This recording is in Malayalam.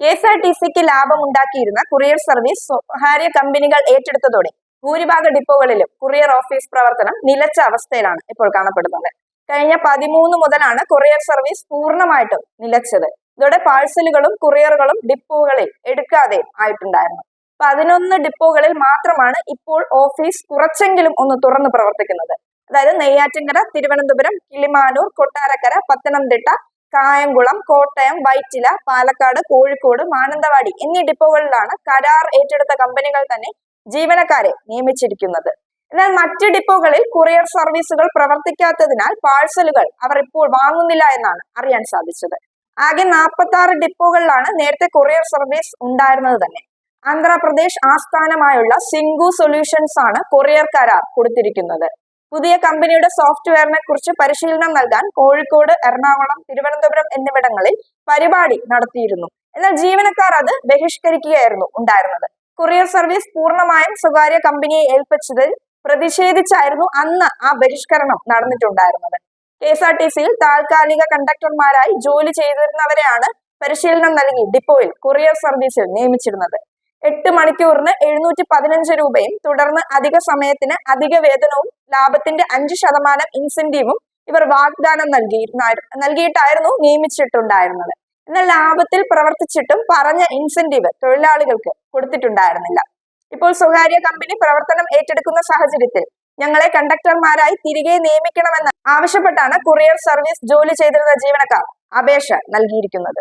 കെ എസ് ആർ ടി സിക്ക് ലാഭമുണ്ടാക്കിയിരുന്ന കുറിയർ സർവീസ് സ്വകാര്യ കമ്പനികൾ ഏറ്റെടുത്തതോടെ ഭൂരിഭാഗ ഡിപ്പോകളിലും കുറിയർ ഓഫീസ് പ്രവർത്തനം നിലച്ച അവസ്ഥയിലാണ് ഇപ്പോൾ കാണപ്പെടുന്നത്. കഴിഞ്ഞ പതിമൂന്ന് മുതലാണ് കൊറിയർ സർവീസ് പൂർണമായിട്ടും നിലച്ചത്. ഇതോടെ പാഴ്സലുകളും കുറിയറുകളും ഡിപ്പോകളിൽ എടുക്കാതെ ആയിട്ടുണ്ടായിരുന്നു. പതിനൊന്ന് ഡിപ്പോകളിൽ മാത്രമാണ് ഇപ്പോൾ ഓഫീസ് കുറച്ചെങ്കിലും ഒന്ന് തുറന്ന് പ്രവർത്തിക്കുന്നത്. അതായത് നെയ്യാറ്റിൻകര തിരുവനന്തപുരം കിളിമാനൂർ കൊട്ടാരക്കര പത്തനംതിട്ട കായംകുളം കോട്ടയം വൈറ്റില പാലക്കാട് കോഴിക്കോട് മാനന്തവാടി എന്നീ ഡിപ്പോകളിലാണ് കരാർ ഏറ്റെടുത്ത കമ്പനികൾ തന്നെ ജീവനക്കാരെ നിയമിച്ചിരിക്കുന്നത്. എന്നാൽ മറ്റ് ഡിപ്പോകളിൽ കൊറിയർ സർവീസുകൾ പ്രവർത്തിക്കാത്തതിനാൽ പാഴ്സലുകൾ അവർ ഇപ്പോൾ വാങ്ങുന്നില്ല എന്നാണ് അറിയാൻ സാധിച്ചത്. ആകെ നാൽപ്പത്തി ആറ് ഡിപ്പോകളിലാണ് നേരത്തെ കൊറിയർ സർവീസ് ഉണ്ടായിരുന്നത് തന്നെ. ആന്ധ്രാപ്രദേശ് ആസ്ഥാനമായുള്ള സിംഗു സൊല്യൂഷൻസ് ആണ് കൊറിയർ കരാർ കൊടുത്തിരിക്കുന്നത്. പുതിയ കമ്പനിയുടെ സോഫ്റ്റ്വെയറിനെ കുറിച്ച് പരിശീലനം നൽകാൻ കോഴിക്കോട് എറണാകുളം തിരുവനന്തപുരം എന്നിവിടങ്ങളിൽ പരിപാടി നടത്തിയിരുന്നു. എന്നാൽ ജീവനക്കാർ അത് ബഹിഷ്കരിക്കുകയായിരുന്നു ഉണ്ടായിരുന്നത്. കൊറിയർ സർവീസ് പൂർണമായും സ്വകാര്യ കമ്പനിയെ ഏൽപ്പിച്ചതിൽ പ്രതിഷേധിച്ചായിരുന്നു അന്ന് ആ ബഹിഷ്കരണം നടന്നിട്ടുണ്ടായിരുന്നത്. കെ എസ് ആർ ടി സിയിൽ താൽക്കാലിക കണ്ടക്ടർമാരായി ജോലി ചെയ്തിരുന്നവരെയാണ് പരിശീലനം നൽകി ഡിപ്പോയിൽ കൊറിയർ സർവീസിൽ നിയമിച്ചിരുന്നത്. എട്ട് മണിക്കൂറിന് എഴുന്നൂറ്റി പതിനഞ്ച് രൂപയും തുടർന്ന് അധിക സമയത്തിന് അധിക വേതനവും ലാഭത്തിന്റെ അഞ്ച് ശതമാനം ഇൻസെന്റീവും ഇവർ വാഗ്ദാനം നൽകിയിരുന്ന നൽകിയിട്ടായിരുന്നു നിയമിച്ചിട്ടുണ്ടായിരുന്നത്. എന്നാൽ ലാഭത്തിൽ പ്രവർത്തിച്ചിട്ടും പറഞ്ഞ ഇൻസെന്റീവ് തൊഴിലാളികൾക്ക് കൊടുത്തിട്ടുണ്ടായിരുന്നില്ല. ഇപ്പോൾ സ്വകാര്യ കമ്പനി പ്രവർത്തനം ഏറ്റെടുക്കുന്ന സാഹചര്യത്തിൽ ഞങ്ങളെ കണ്ടക്ടർമാരായി തിരികെ നിയമിക്കണമെന്ന് ആവശ്യപ്പെട്ടാണ് കൊറിയർ സർവീസ് ജോലി ചെയ്തിരുന്ന ജീവനക്കാർ അപേക്ഷ നൽകിയിരിക്കുന്നത്.